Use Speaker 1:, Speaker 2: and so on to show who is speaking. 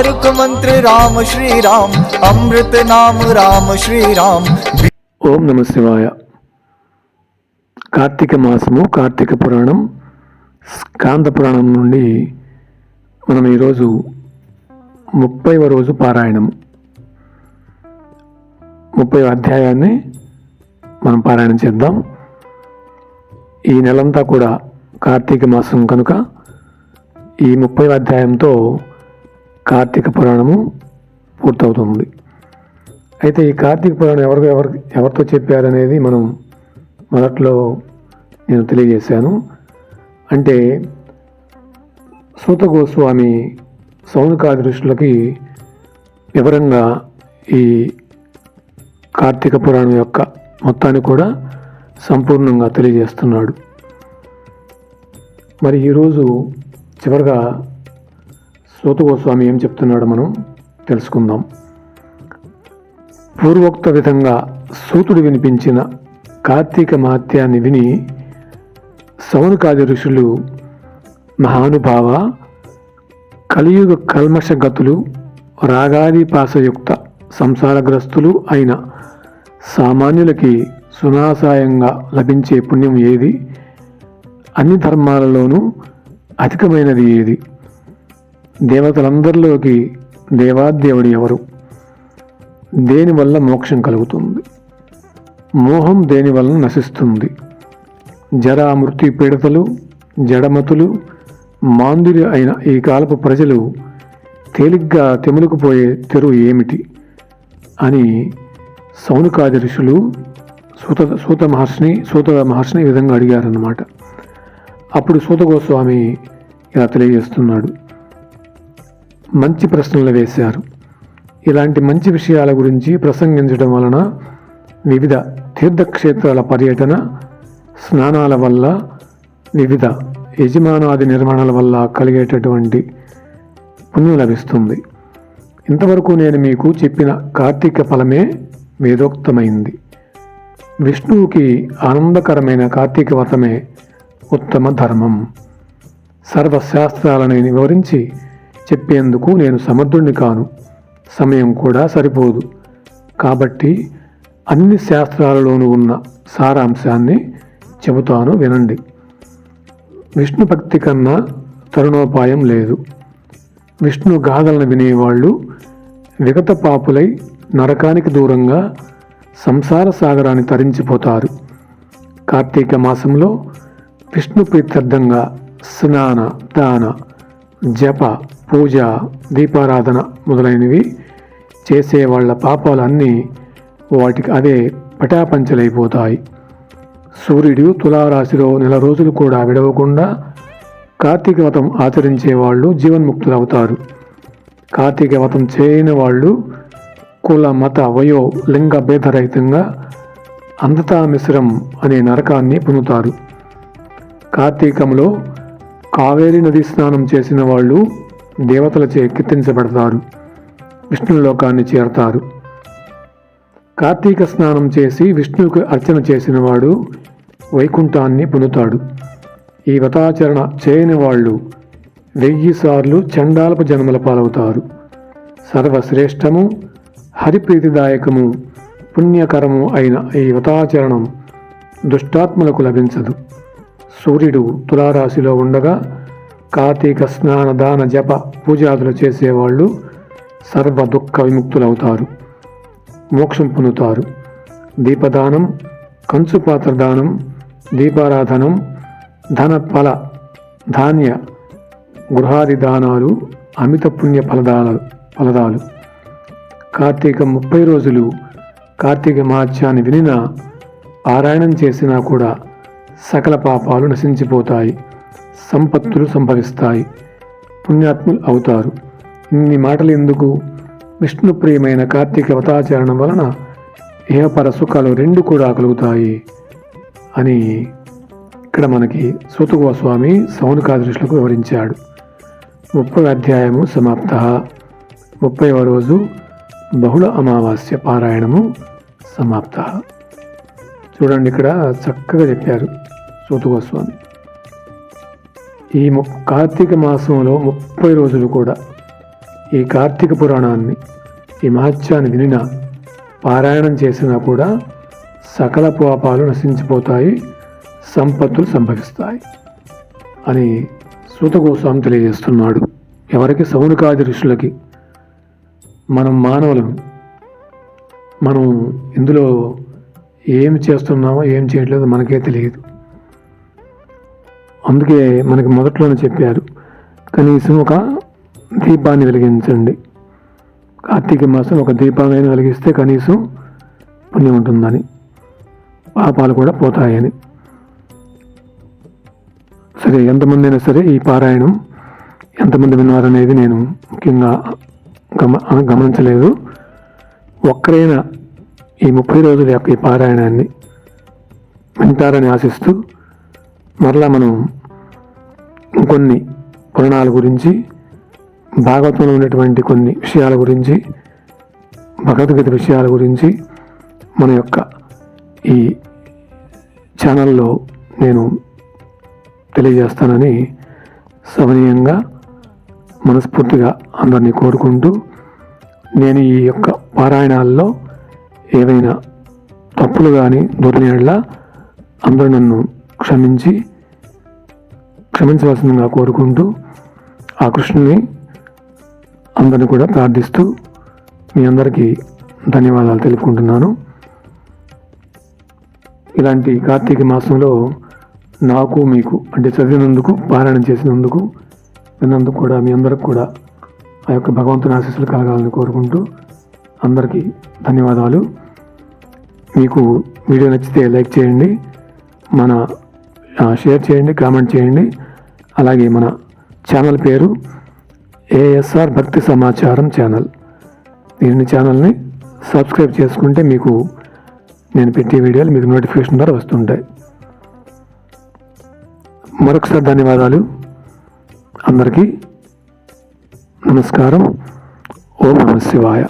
Speaker 1: मंत्र राम श्री राम अमृत नाम राम श्री राम
Speaker 2: ఓం నమ శివాయ కార్తీక మాసము కార్తీక పురాణం స్కాంద పురాణం నుండి మనం ఈరోజు ముప్పైవ రోజు పారాయణము ముప్పై అధ్యాయాన్ని మనం పారాయణం చేద్దాం ఈ నెలంతా కూడా కార్తీక మాసం కనుక ఈ ముప్పై అధ్యాయంతో కార్తీక పురాణము పూర్తవుతుంది. అయితే ఈ కార్తీక పురాణం ఎవరు ఎవరు ఎవరితో చెప్పారనేది మనం మొదట్లో నేను తెలియజేశాను. అంటే సూత గోస్వామి సౌనకాది ఋషులకి వివరంగా ఈ కార్తీక పురాణం యొక్క మొత్తాన్ని కూడా సంపూర్ణంగా తెలియజేస్తున్నాడు. మరి ఈరోజు చివరిగా సూత గోస్వామి ఏం చెప్తున్నాడు మనం తెలుసుకుందాం. పూర్వోక్త విధంగా సూతుడు వినిపించిన కార్తీక మహత్యాన్ని విని సౌనకాది ఋషులు మహానుభావ కలియుగ కల్మషగతులు రాగాదిపాసయుక్త సంసారగ్రస్తులు అయిన సామాన్యులకి సునాసాయంగా లభించే పుణ్యం ఏది? అన్ని ధర్మాలలోనూ అధికమైనది ఏది? దేవతలందరిలోకి దేవాదేవుడు ఎవరు? దేనివల్ల మోక్షం కలుగుతుంది? మోహం దేనివల్ల నశిస్తుంది? జరా మృత్యు పీడతలు జడమతులు మాందురి అయిన ఈ కాలపు ప్రజలు తేలిగ్గా తెములుకుపోయే తెరువు ఏమిటి? అని సౌనుకాది ఋషులు సూత సూత మహర్షిని సూత మహర్షిని ఈ విధంగా అడిగారన్నమాట. అప్పుడు సూత గోస్వామి ఇలా తెలియజేస్తున్నాడు. మంచి ప్రశ్నలు వేశారు. ఇలాంటి మంచి విషయాల గురించి ప్రసంగించడం వలన వివిధ తీర్థక్షేత్రాల పర్యటన స్నానాల వల్ల వివిధ యజమానాది నిర్మాణాల వల్ల కలిగేటటువంటి పుణ్యం లభిస్తుంది. ఇంతవరకు నేను మీకు చెప్పిన కార్తీక ఫలమే వేదోక్తమైంది. విష్ణువుకి ఆనందకరమైన కార్తీక వ్రతమే ఉత్తమ ధర్మం. సర్వశాస్త్రాలను వివరించి చెప్పేందుకు నేను సమర్థుణ్ణి కాను. సమయం కూడా సరిపోదు. కాబట్టి అన్ని శాస్త్రాలలోనూ ఉన్న సారాంశాన్ని చెబుతాను వినండి. విష్ణు భక్తి కన్నా తరుణోపాయం లేదు. విష్ణు గాథలను వినేవాళ్ళు విగత పాపులై నరకానికి దూరంగా సంసార సాగరాన్ని తరించిపోతారు. కార్తీక మాసంలో విష్ణు ప్రీత్యర్థంగా స్నాన దాన జప పూజ దీపారాధన మొదలైనవి చేసే వాళ్ళ పాపాలన్నీ వాటికి అదే పటాపంచలైపోతాయి. సూర్యుడు తులారాశిలో నెల రోజులు కూడా విడవకుండా కార్తీక వ్రతం ఆచరించే వాళ్ళు జీవన్ముక్తులవుతారు. కార్తీక వ్రతం చేయని వాళ్ళు కుల మత వయో లింగ భేదరహితంగా అంధతా మిశ్రం అనే నరకాన్ని పొందుతారు. కార్తీకంలో కావేరి నది స్నానం చేసిన వాళ్ళు దేవతలచే కీర్తించబడతారు. విష్ణులోకాన్ని చేరతారు. కార్తీక స్నానం చేసి విష్ణువుకు అర్చన చేసినవాడు వైకుంఠాన్ని పొందుతాడు. ఈ వ్రతాచరణ చేయని వాళ్ళు వెయ్యి సార్లు చండాలపు జన్మల పాలవుతారు. సర్వశ్రేష్టము హరిప్రీతిదాయకము పుణ్యకరము అయిన ఈ వ్రతాచరణం దుష్టాత్మలకు లభించదు. సూర్యుడు తులారాశిలో ఉండగా కార్తీక స్నాన దాన జప పూజాదులు చేసేవాళ్ళు సర్వ దుఃఖ విముక్తులవుతారు మోక్షం పొందుతారు. దీపదానం కంచుపాత్ర దానం దీపారాధనం ధన ఫల ధాన్య గృహాది దానాలు అమిత పుణ్య ఫలదాలు ఫలదాలు. కార్తీక ముప్పై రోజులు కార్తీక మహాత్యాన్ని వినినా పారాయణం చేసినా కూడా సకల పాపాలు నశించిపోతాయి. సంపత్తులు సంభవిస్తాయి. పుణ్యాత్ములు అవుతారు. ఇన్ని మాటలు ఎందుకు విష్ణు ప్రియమైన కార్తీక వ్రతాచరణం వలన ఏహపర సుఖాలు రెండు కూడా కలుగుతాయి అని ఇక్కడ మనకి సూతగోస్వామి సౌనకాదృష్లకు వివరించాడు. ముప్పై అధ్యాయము సమాప్త. ముప్పైవ రోజు బహుళ అమావాస్య పారాయణము సమాప్త. చూడండి ఇక్కడ చక్కగా చెప్పారు సూతగోస్వామి ఈ ము కార్తీక మాసంలో ముప్పై రోజులు కూడా ఈ కార్తీక పురాణాన్ని ఈ మహత్యాన్ని వినిన పారాయణం చేసినా కూడా సకల పాపాలు నశించిపోతాయి సంపత్తులు సంభవిస్తాయి అని సూత గోస్వామి తెలియజేస్తున్నాడు. ఎవరికి? సౌనికాది ఋషులకి. మనం మానవులం. మనం ఇందులో ఏం చేస్తున్నామో ఏం చేయట్లేదో మనకే తెలియదు. అందుకే మనకి మొదట్లోనే చెప్పారు. కనీసం ఒక దీపాన్ని వెలిగించండి. కార్తీక మాసం ఒక దీపాన్ని వెలిగిస్తే కనీసం పుణ్యం ఉంటుందని. పాపాలు కూడా పోతాయని. సరే ఎంతమంది అయినా సరే ఈ పారాయణం ఎంతమంది విన్నారనేది నేను ముఖ్యంగా గమ గమనించలేదు. ఒక్కరైనా ఈ ముప్పై రోజుల యొక్క ఈ పారాయణాన్ని వింటారని ఆశిస్తూ మరలా మనం కొన్ని పురాణాల గురించి భాగవతంలో ఉన్నటువంటి కొన్ని విషయాల గురించి భగవద్గీత విషయాల గురించి మన యొక్క ఈ ఛానల్లో నేను తెలియజేస్తానని సవనీయంగా మనస్ఫూర్తిగా అందరినీ కోరుకుంటూ నేను ఈ యొక్క పారాయణాల్లో ఏవైనా తప్పులు కానీ దొరికినట్లా అందరూ నన్ను క్షమించి క్షమించవలసిందిగా కోరుకుంటూ ఆ కృష్ణుని అందరిని కూడా ప్రార్థిస్తూ మీ అందరికీ ధన్యవాదాలు తెలుపుకుంటున్నాను. ఇలాంటి కార్తీక మాసంలో నాకు మీకు అంటే చదివినందుకు పారాయణం చేసినందుకు విన్నందుకు కూడా మీ అందరికి కూడా ఆ యొక్క భగవంతుని ఆశీస్సులు కలగాలని కోరుకుంటూ అందరికీ ధన్యవాదాలు. మీకు వీడియో నచ్చితే లైక్ చేయండి. మన షేర్ చేయండి కామెంట్ చేయండి. అలాగే మన ఛానల్ పేరు ఏఎస్ఆర్ భక్తి సమాచారం ఛానల్. దీని ఛానల్ని సబ్స్క్రైబ్ చేసుకుంటే మీకు నేను పెట్టే వీడియోలు మీకు నోటిఫికేషన్ ద్వారా వస్తుంటాయి. మరొకసారి ధన్యవాదాలు. అందరికీ నమస్కారం. ఓం నమ శివాయ.